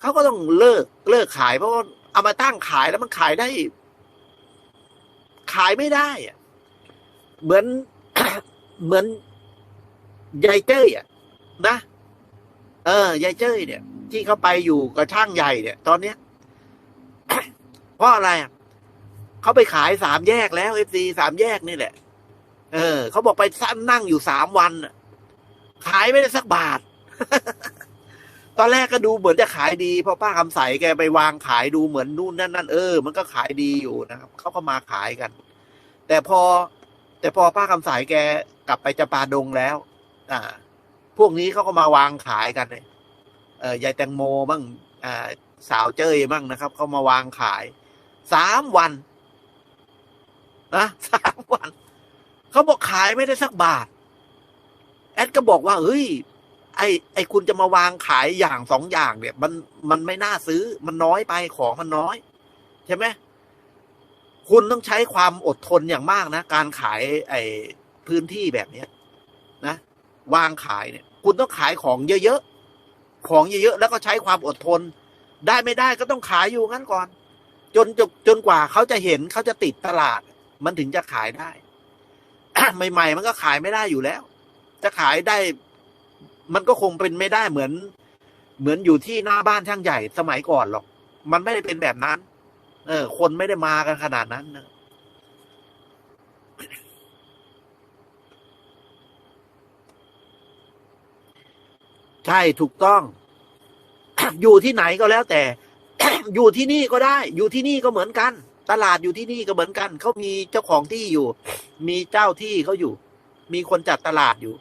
เขาก็ต้องเลิกเลิกขาย เพราะว่าเอามาตั้งขายแล้วมันขายได้ ขายไม่ได้อะเหมือนเหมือนยายเจ้ยอะนะ เออยายเจ้ยเนี่ย ที่เขาไปอยู่กับช่างใหญ่เนี่ย ตอนเนี้ยเพราะอะไรอะเขาไปขายสามแยกแล้วเอฟซีสามแยกนี่แหละ เออเขาบอกไปซ้ำนั่งอยู่สามวันขายไม่ได้สักบาท ตอนแรกก็ดูเหมือนจะขายดีพราะป้าคำใสแกไปวางขายดูเหมือนนู่นนั่นนั่นเออมันก็ขายดีอยู่นะครับเขาก็มาขายกัน แต่พอ แต่พอป้าคำใสแกกลับไปจะปาดงแล้ว อ่า พวกนี้เขาก็มาวางขายกันเลยเออยายแตงโมบ้างอ่าสาวเจ้ยบ้างนะครับเขามาวางขายสามวันนะสามวันเขาบอกขายไม่ได้สักบาท แอดก็บอกว่าเฮ้ย ไอไอคุณจะมาวางขายอย่างสองอย่างเนี่ย มันมันไม่น่าซื้อ มันน้อยไปของมันน้อย ใช่ไหมคุณต้องใช้ความอดทนอย่างมากนะ การขายไอ้พื้นที่แบบเนี้ยนะ วางขายเนี่ย คุณต้องขายของเยอะๆ ของเยอะๆ แล้วก็ใช้ความอดทน ได้ไม่ได้ก็ต้องขายอยู่งั้นก่อน จนจนจนกว่าเขาจะเห็นเขาจะติดตลาด มันถึงจะขายได้ใหม่ๆมันก็ขายไม่ได้อยู่แล้ว จะขายได้ มันก็คงเป็นไม่ได้เหมือน เหมือนอยู่ที่หน้าบ้านช่างใหญ่สมัยก่อนหรอก มันไม่ได้เป็นแบบนั้น เออ คนไม่ได้มากันขนาดนั้นนะใช่ถูกต้อง อยู่ที่ไหนก็แล้วแต่ อยู่ที่นี่ก็ได้ อยู่ที่นี่ก็เหมือนกัน ตลาดอยู่ที่นี่ก็เหมือนกัน เขามีเจ้าของที่อยู่ มีเจ้าที่เขาอยู่ มีคนจัดตลาดอยู่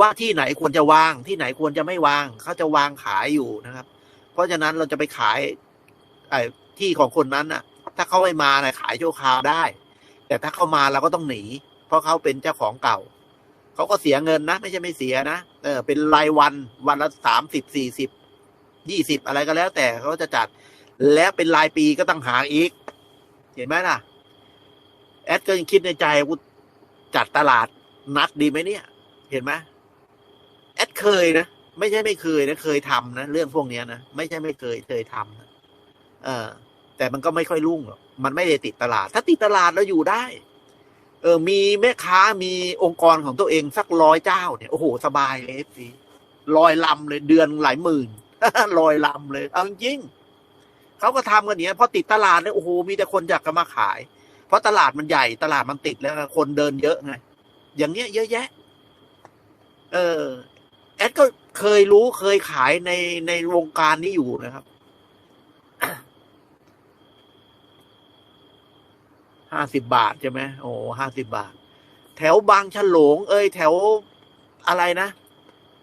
ว่าที่ไหนควรจะวางที่ไหนควรจะไม่วาง เขาจะวางขายอยู่นะครับ เพราะฉะนั้นเราจะไปขายไอ้ที่ของคนนั้นน่ะ ถ้าเขาไม่มานะขายชั่วคาวได้ แต่ถ้าเขามาเราก็ต้องหนี เพราะเขาเป็นเจ้าของเก่า เขาก็เสียเงินนะ ไม่ใช่ไม่เสียนะเออเป็นรายวันวันละสามสิบสี่สิบยี่สิบอะไรก็แล้ว แต่เขาจะจัดแล้วเป็นรายปีก็ต้องหาอีก เห็นไหมล่ะ แอดก็ยังคิดในใจว่าจัดตลาดนัดดีไหมเนี่ย เห็นไหม แอดเคยนะไม่ใช่ไม่เคยนะเคยทำนะเรื่องพวกเนี้ยนะไม่ใช่ไม่เคยเคยทำนะเออ แต่มันก็ไม่ค่อยรุ่งหรอกมันไม่ได้ติดตลาด ถ้าติดตลาดแล้วอยู่ได้ เออ มีแม่ค้ามีองค์กรของตัวเองสักร้อยเจ้าเนี่ยโอ้โหสบายเลยเอฟซีลอยลำเลยเดือนหลายหมื่นลอยลำเลยเอาจริงๆเขาก็ทำกันเนี้ยพอติดตลาดเนี่ยโอ้โหมีแต่คนอยากจะมาขาย เพราะตลาดมันใหญ่ตลาดมันติดแล้วคนเดินเยอะไงอย่างเงี้ยเยอะแยะ เออ แอดก็เคยรู้เคยขายในในวงการนี้อยู่นะครับห้าสิบบาทใช่ไหมโอ้ห้าสิบบาท แถวบางฉลง เอ้ย แถวอะไรนะ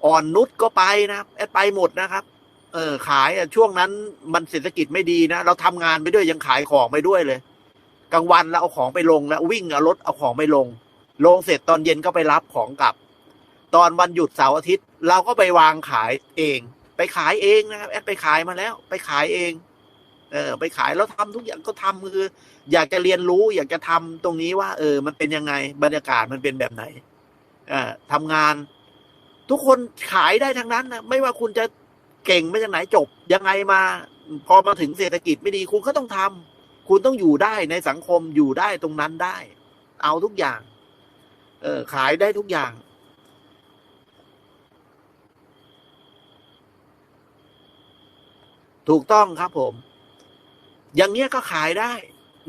อ่อนนุชก็ไปนะครับแอดไปหมดนะครับ เออ ขายช่วงนั้นมันเศรษฐกิจไม่ดีนะ เราทำงานไปด้วยยังขายของไปด้วยเลยกลางวันเราเอาของไปลงแล้ววิ่งเอารถเอาของไปลง ลงเสร็จตอนเย็นก็ไปรับของกลับ ตอนวันหยุดเสาร์อาทิตย์ เราก็ไปวางขายเอง ไปขายเองนะครับ แอดไปขายมาแล้ว ไปขายเอง เออ ไปขายแล้วทำทุกอย่างก็ทำคือ อยากจะเรียนรู้ อยากจะทำตรงนี้ว่า เออ มันเป็นยังไง บรรยากาศมันเป็นแบบไหนเอ่าทำงาน ทุกคนขายได้ทั้งนั้นนะไม่ว่าคุณจะเก่งมาจากไหนจบ ยังไงมา พอมาถึงเศรษฐกิจไม่ดีคุณก็ต้องทำคุณต้องอยู่ได้ในสังคมอยู่ได้ตรงนั้นได้ เอาทุกอย่าง เออขายได้ทุกอย่าง ถูกต้องครับผม อย่างเนี้ยก็ขายได้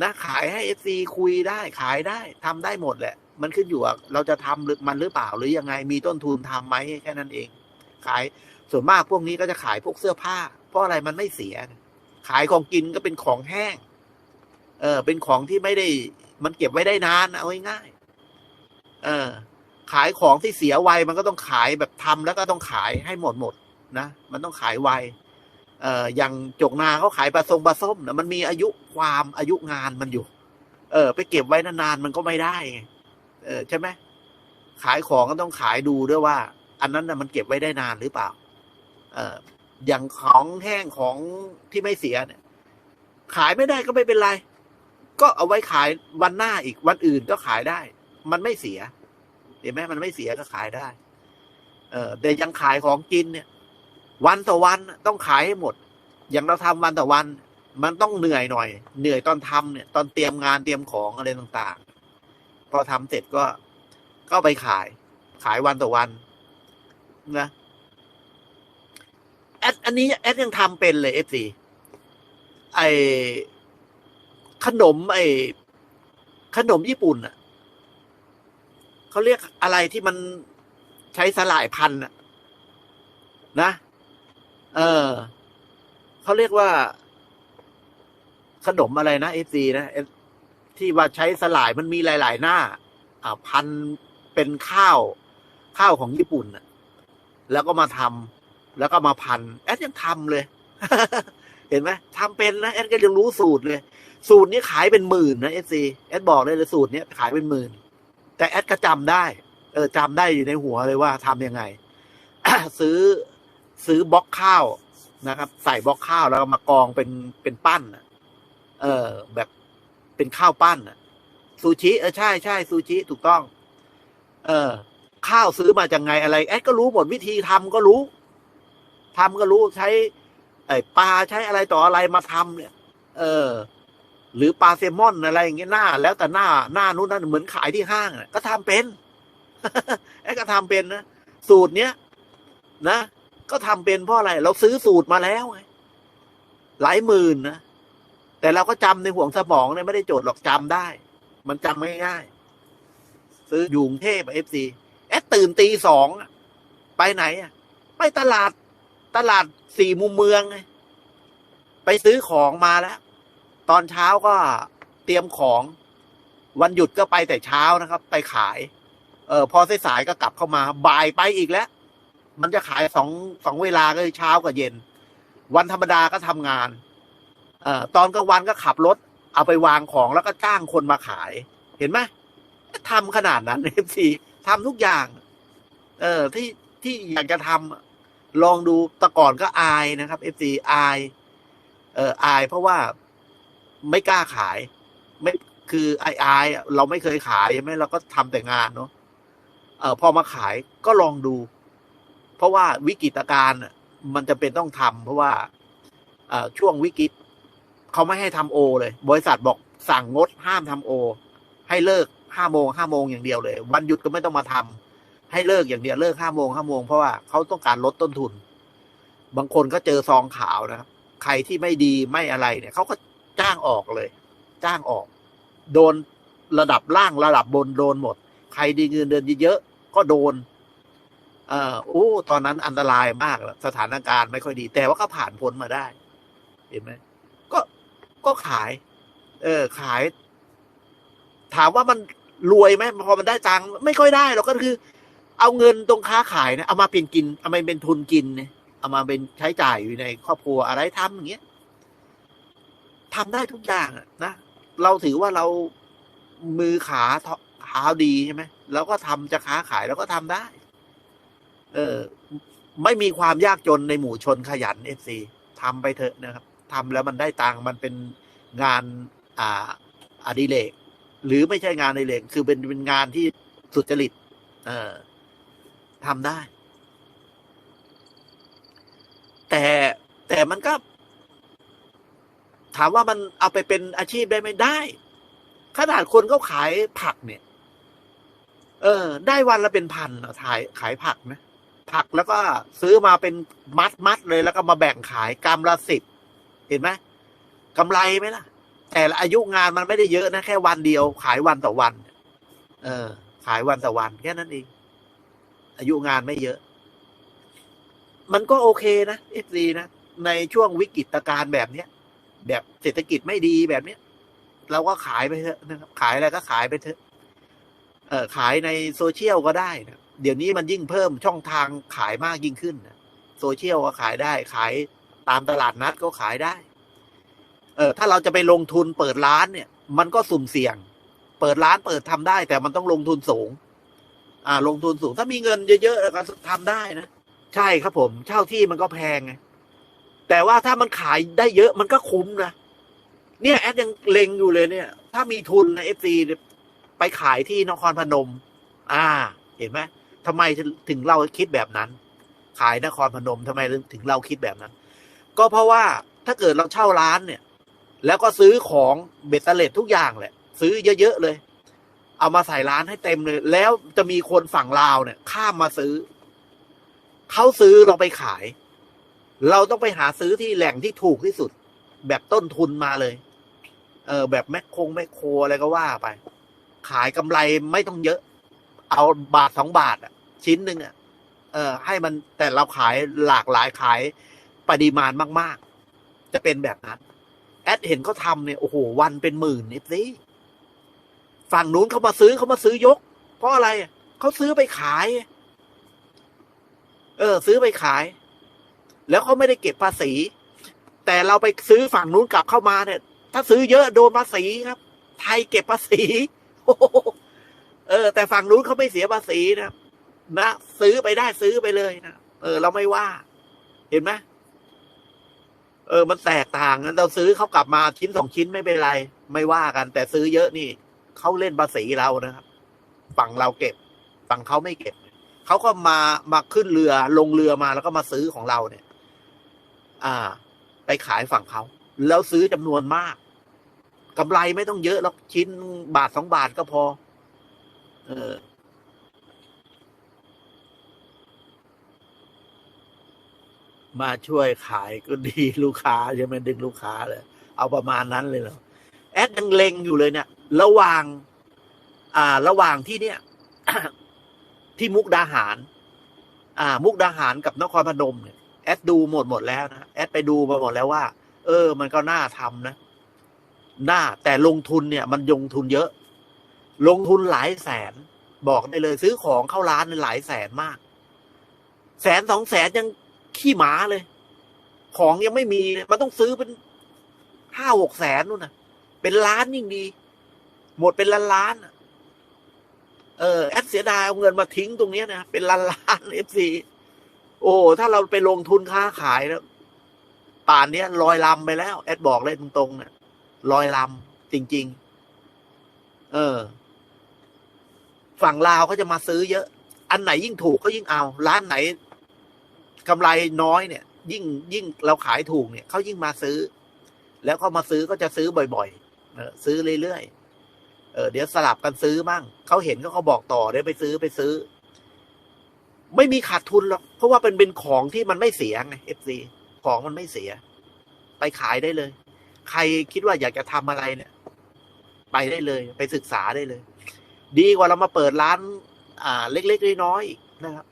นะขายให้เอฟซีคุยได้ขายได้ทำได้หมดแหละ มันขึ้นอยู่กับเราจะทำหรือมันหรือเปล่าหรือยังไงมีต้นทุนทำไหมแค่นั้นเอง ขายส่วนมากพวกนี้ก็จะขายพวกเสื้อผ้า เพราะอะไรมันไม่เสีย ขายของกินก็เป็นของแห้ง เออ เป็นของที่ไม่ได้ มันเก็บไว้ได้นานเอาง่ายเออ ขายของที่เสียไวมันก็ต้องขายแบบทำแล้วก็ต้องขายให้หมดหมดนะมันต้องขายไว เอ่ออย่างจกนาเขาขายปลาทรงปลาส้มนะมันมีอายุความอายุงานมันอยู่ เออ ไปเก็บไว้นานๆมันก็ไม่ได้เออใช่ไหมขายของก็ต้องขายดูด้วยว่า อันนั้นนะมันเก็บไว้ได้นานหรือเปล่า เอออย่างของแห้งของที่ไม่เสียเนี่ย ขายไม่ได้ก็ไม่เป็นไร ก็เอาไว้ขายวันหน้าอีกวันอื่นก็ขายได้ มันไม่เสีย เห็นไหมมันไม่เสียก็ขายได้ เออแต่ยังขายของกินเนี่ย วันต่อวันต้องขายให้หมด อย่างเราทำวันต่อวัน มันต้องเหนื่อยหน่อย เหนื่อยตอนทำเนี่ย ตอนเตรียมงานเตรียมของอะไรต่างๆ พอทำเสร็จก็ก็ไปขาย ขายวันต่อวันนะแอดอันนี้แอดยังทำเป็นเลยเอฟซีไอขนม ไอขนมญี่ปุ่นอะเขาเรียกอะไรที่มันใช้สลายพันธุ์นะ เออเขาเรียกว่า ขนมอะไรนะเอฟซีนะที่ว่าใช้สลายมันมีหลาย ๆ หน้า อ่าพันเป็นข้าว ข้าวของญี่ปุ่นแล้วก็มาทำแล้วก็มาพัน แอดยังทำเลย เห็นไหมทำเป็นนะแอดก็ยังรู้สูตรเลย สูตรนี้ขายเป็นหมื่นนะเอซีแอดบอกเลยเลยสูตรนี้ขายเป็นหมื่น แต่แอดก็จำได้ เออจำได้อยู่ในหัวเลยว่าทำยังไงซื้อ ซื้อบล็อกข้าวนะครับ ใส่บล็อกข้าวแล้วมากองเป็นเป็นปั้นเออ แบบเป็นข้าวปั้นซูชิเออใช่ใช่ซูชิถูกต้อง เออ ข้าวซื้อมาจากไงอะไรแอดก็รู้หมดวิธีทำก็รู้ทำก็รู้ใช้ ไอ้ปลาใช้อะไรต่ออะไรมาทำเนี่ย เออ หรือปลาแซมอนอะไรอย่างเงี้ยหน้า แล้วแต่หน้าหน้านู้นนั่นเหมือนขายที่ห้างก็ทำเป็นไอ้ก็ทำเป็นนะสูตรเนี้ยนะ ก็ทำเป็นเพราะอะไร เราซื้อสูตรมาแล้วไงหลายหมื่นนะแต่เราก็จำในห่วงสมองเนี่ยไม่ได้โจทย์หรอกจำได้ มันจำง่ายๆซื้ออยู่กรุงเทพเอฟซีแอดตื่นตีสองอะไปไหนอะไปตลาดตลาดสี่มุมเมืองไงไปซื้อของมาแล้ว ตอนเช้าก็เตรียมของ วันหยุดก็ไปแต่เช้านะครับ ไปขาย เออพอสายๆก็กลับเข้ามา บ่ายไปอีกแล้ว มันจะขายสองสองเวลาก็คือเช้ากับเย็น วันธรรมดาก็ทำงานเอ่อตอนกลางวันก็ขับรถ เอาไปวางของแล้วก็จ้างคนมาขาย เห็นไหมทำขนาดนั้นเอฟซีทำทุกอย่าง เออที่ที่อยากจะทำลองดูแต่ก่อนก็อายนะครับเอฟซีอาย เอออาย เพราะว่าไม่กล้าขาย ไม่คืออายอายอเราไม่เคยขายใช่ไหมเราก็ทำแต่งานเนาะเออพอมาขายก็ลองดู เพราะว่าวิกฤตการณ์มันจะเป็นต้องทำเพราะว่าเอช่วงวิกฤตเขาไม่ให้ทำโอ เลย บริษัทบอกสั่งงดห้ามทำโอ ให้เลิกห้าโมงห้าโมงอย่างเดียวเลย วันหยุดก็ไม่ต้องมาทำให้เลิกอย่างเดียวเลิกห้าโมงห้าโมงเพราะว่าเขาต้องการลดต้นทุน บางคนก็เจอซองขาวนะครับใครที่ไม่ดีไม่อะไรเนี่ยเขาก็จ้างออกเลย จ้างออก โดนระดับล่างระดับบนโดนหมด ใครดีเงินเดือนเยอะก็โดน เอ่อโอ้ตอนนั้นอันตรายมากสถานการณ์ไม่ค่อยดี แต่ว่าก็ผ่านพ้นมาได้ เห็นไหมก็ก็ขาย เออ ขาย ถามว่ามันรวยไหมพอมันได้ตังค์ไม่ค่อยได้หรอกก็คือ เอาเงินตรงค้าขายเนี่ยเอามาเป็นกิน เอามาเป็นทุนกินเนี่ยเอามาเป็นใช้จ่ายอยู่ในครอบครัวอะไรทำอย่างเงี้ยทำได้ทุกอย่างนะเราถือว่าเรามือขาเท้าดีใช่ไหมเราก็ทำจะค้าขายเราก็ทำได้ เออ ไม่มีความยากจนในหมู่ชนขยันเอฟซีทำไปเถอะนะครับทำแล้วมันได้ตังค์มันเป็นงานอ่าอดิเรกหรือไม่ใช่งานอดิเรกคือเป็นเป็นงานที่สุจริต เออทำได้ แต่แต่มันก็ ถามว่ามันเอาไปเป็นอาชีพได้ไหมได้ขนาดคนเขาขายผักเนี่ย เออ ได้วันละเป็นพันอะขายขายผักนะ ผักแล้วก็ซื้อมาเป็นมัดมัดเลยแล้วก็มาแบ่งขายกำละสิบเห็นไหมกำไรไหมล่ะ แต่ละอายุงานมันไม่ได้เยอะนะแค่วันเดียว ขายวันต่อวัน เออ ขายวันต่อวันแค่นั้นเองอายุงานไม่เยอะ มันก็โอเคนะเอฟซีนะในช่วงวิกฤตการณ์แบบเนี้ย แบบเศรษฐกิจไม่ดีแบบเนี้ย เราก็ขายไปเถอะนะครับขายอะไรก็ขายไปเถอะ เออขายในโซเชียลก็ได้นะ เดี๋ยวนี้มันยิ่งเพิ่มช่องทางขายมากยิ่งขึ้นโซเชียลก็ขายได้ ขายตามตลาดนัดก็ขายได้ เออถ้าเราจะไปลงทุนเปิดร้านเนี่ย มันก็สุ่มเสี่ยง เปิดร้านเปิดทำได้ แต่มันต้องลงทุนสูง อ่า ลงทุนสูง ถ้ามีเงินเยอะๆก็ทำได้นะ ใช่ครับผม เช่าที่มันก็แพงไงแต่ว่าถ้ามันขายได้เยอะมันก็คุ้มนะเนี่ยแอดยังเล็งอยู่เลยเนี่ย ถ้ามีทุนในเอฟซีไปขายที่นครพนม อ่า เห็นไหม ทำไมถึงเราคิดแบบนั้น ขายนครพนมทำไมถึงเราคิดแบบนั้น ก็เพราะว่าถ้าเกิดเราเช่าร้านเนี่ย แล้วก็ซื้อของเบ็ดเตล็ดทุกอย่างแหละ ซื้อเยอะๆเลย เอามาใส่ร้านให้เต็มเลย แล้วจะมีคนฝั่งลาวเนี่ย ข้ามมาซื้อเขาซื้อเราไปขาย เราต้องไปหาซื้อที่แหล่งที่ถูกที่สุด แบบต้นทุนมาเลย เออ แบบแมคคงแมคโครอะไรก็ว่าไป ขายกำไรไม่ต้องเยอะ เอาบาทสองบาทอะ ชิ้นหนึ่งอะเออให้มันแต่เราขายหลากหลายขายปริมาณมาก ๆ จะเป็นแบบนั้น แอดเห็นเขาทำเนี่ยโอ้โหวันเป็นหมื่นนี่สิฝั่งนู้นเขามาซื้อเขามาซื้อยก เพราะอะไรเขาซื้อไปขาย เออ ซื้อไปขาย แล้วเขาไม่ได้เก็บภาษี แต่เราไปซื้อฝั่งนู้นกลับเข้ามาเนี่ย ถ้าซื้อเยอะโดนภาษีครับ ไทยเก็บภาษี เออ แต่ฝั่งนู้นเขาไม่เสียภาษีนะครับ นะซื้อไปได้ซื้อไปเลยนะเออ เราไม่ว่า เห็นไหมเออ มันแตกต่างกันเราซื้อเขากลับมาชิ้นสองชิ้นไม่เป็นไร ไม่ว่ากัน แต่ซื้อเยอะนี่เขาเล่นภาษีเรานะครับ ฝั่งเราเก็บ ฝั่งเขาไม่เก็บเขาก็มามาขึ้นเรือลงเรือมาแล้วก็มาซื้อของเราเนี่ย อ่า ไปขายฝั่งเขาแล้วซื้อจำนวนมากกำไรไม่ต้องเยอะหรอกชิ้นบาทสองบาทก็พอ เออ มาช่วยขายก็ดีลูกค้าใช่ไหมดึงลูกค้าเลย เอาประมาณนั้นเลยเหรอแอดยังเล็งอยู่เลยเนี่ย ระหว่าง อ่า ระหว่างที่เนี่ย ที่มุกดาหาร อ่า มุกดาหารกับนครพนมเนี่ยแอดดูหมดหมดแล้วนะแอดไปดูมาหมดแล้วว่า เออ มันก็น่าทำนะน่าแต่ลงทุนเนี่ย มันลงทุนเยอะ ลงทุนหลายแสน บอกได้เลยซื้อของเข้าร้านหลายแสนมาก แสนสองแสนยัง ขี้หมาเลย ของยังไม่มีมันต้องซื้อเป็นห้าหกแสนนู่นนะเป็นล้านยิ่งดี หมดเป็นล้านล้านอเออแอดเสียดายเอาเงินมาทิ้งตรงนี้นะเป็นล้านล้านเอฟซีโอ้ถ้าเราไปลงทุนค้าขายแล้วป่านนี้ลอยลำไปแล้ว แอดบอกเลยตรงๆเนี่ยลอยลำจริง ๆ เออ ฝั่งลาวเขาจะมาซื้อเยอะ อันไหนยิ่งถูกก็ยิ่งเอา ร้านไหน กำไรน้อยเนี่ย ยิ่งยิ่งเราขายถูกเนี่ยเขายิ่งมาซื้อ แล้วเขามาซื้อก็จะซื้อบ่อยๆเออซื้อเรื่อยๆเออเดี๋ยวสลับกันซื้อมั่งเขาเห็นก็เขาบอกต่อเดี๋ยวไปซื้อไปซื้อ ไม่มีขาดทุนหรอกเพราะว่าเป็นเป็นของที่มันไม่เสียไงเอฟซีของมันไม่เสีย ไปขายได้เลย ใครคิดว่าอยากจะทำอะไรเนี่ย ไปได้เลย ไปศึกษาได้เลย ดีกว่าเรามาเปิดร้าน อ่า เล็กๆน้อยๆนะครับ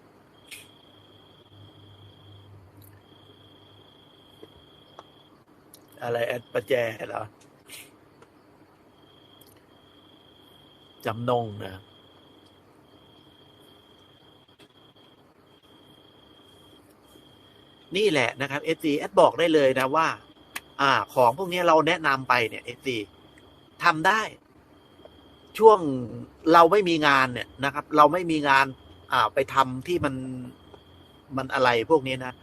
อะไรแอดประแจเหรอจำนงนะนี่แหละนะครับเอซีแอดบอกได้เลยนะว่า อ่า ของพวกนี้เราแนะนำไปเนี่ยเอซีทำได้ ช่วงเราไม่มีงานเนี่ยนะครับ เราไม่มีงาน อ่า ไปทำที่มันมันอะไรพวกนี้นะ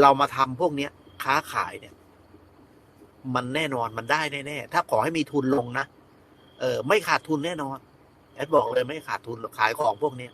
เรามาทำพวกนี้ค้าขายเนี่ย มันแน่นอนมันได้แน่ๆถ้าขอให้มีทุนลงนะเออ ไม่ขาดทุนแน่นอนแอดบอกเลยไม่ขาดทุนขายของพวกเนี้ย